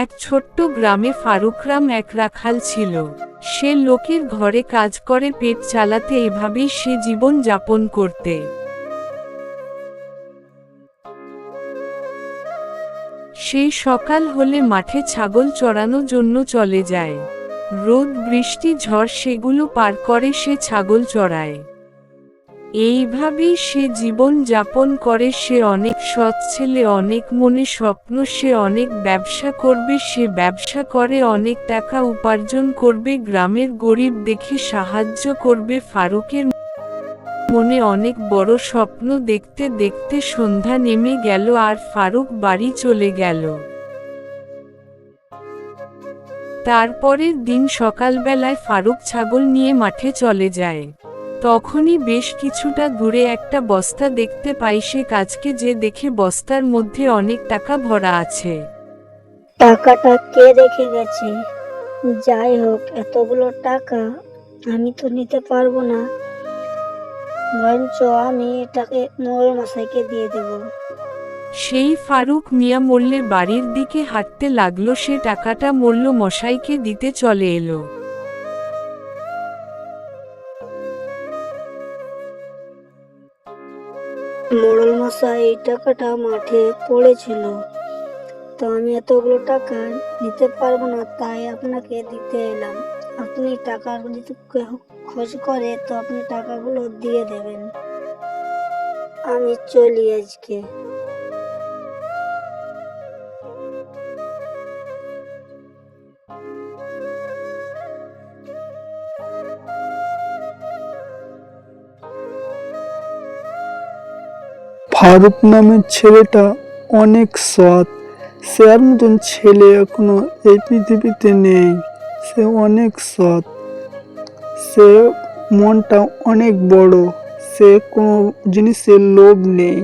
এক ছোট্ট গ্রামে ফারুকরাম এক রাখাল ছিল। সে লোকের ঘরে কাজ করে, পেট চালাতে, এভাবেই সে জীবন যাপন করতে। সেই সকাল হলে মাঠে ছাগল চড়ানোর জন্য চলে যায়। রোদ, বৃষ্টি, ঝড়, সেগুলো পার করে সে ছাগল চড়ায়। এইভাবেই সে জীবন যাপন করে। সে অনেক সৎ ছেলে, অনেক মনে স্বপ্ন, সে অনেক ব্যবসা করবে, সে ব্যবসা করে, অনেক টাকা উপার্জন করবে, গ্রামের গরিব দেখে সাহায্য করবে, ফারুকের মনে অনেক বড় স্বপ্ন দেখতে দেখতে সন্ধ্যা নেমে গেল আর ফারুক বাড়ি চলে গেল। তারপরের দিন সকালবেলায় ফারুক ছাগল নিয়ে মাঠে চলে যায়। তখনই বেশ কিছুটা দূরে একটা বস্তা দেখতে পাই সে কাজকে যে দেখে বস্তার মধ্যে অনেক টাকা ভরা আছে। টাকাটা কে রেখে গেছে? যাই হোক এতগুলো টাকা আমি তো নিতে পারব না। বরঞ্চ আমি এটাকে মোড়ল মশাইকে দিয়ে দেব। সেই ফারুক মিয়া মোল্লের বাড়ির দিকে হাঁটতে লাগল সে টাকাটা মোল্ল মশাইকে দিতে চলে এলো। মোড়ল মশাই এই টাকাটা মাঠে পড়েছিল। তো আমি এতগুলো টাকা নিতে পারব না, তাই আপনাকে দিতে এলাম। আপনি টাকা যদি খোঁজ করে, তো আপনি টাকাগুলো দিয়ে দেবেন। আমি চলি আজকে। ফারুক নামের ছেলেটা অনেক সৎ। সে আর মতন ছেলে এখনও এই পৃথিবীতে নেই। সে অনেক সৎ। সে মনটা অনেক বড়। সে কোনো জিনিসের লোভ নেই।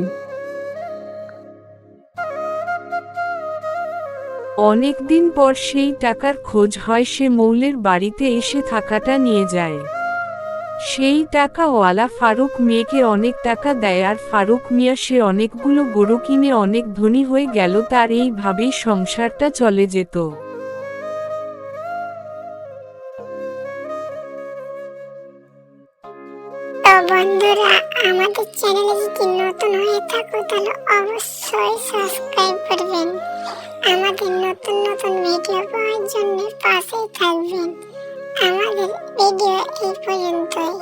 অনেক দিন পর সেই টাকার খোঁজ হয় সে মৌলের বাড়িতে এসে থাকাটা নিয়ে যায়। সেই টাকা ওয়ালা ফারুক মেয়েকে অনেক টাকা দেয় আর ফারুক মিয়া সে অনেকগুলো গরু কিনে অনেক ধনী হয়ে গেল, তার এইভাবেই সংসারটা চলে যেত। আমাদের নতুন নতুন ভিডিও পাওয়ার জন্য পাশেই থাকবেন। আমাদের ভিডিও এই পর্যন্তই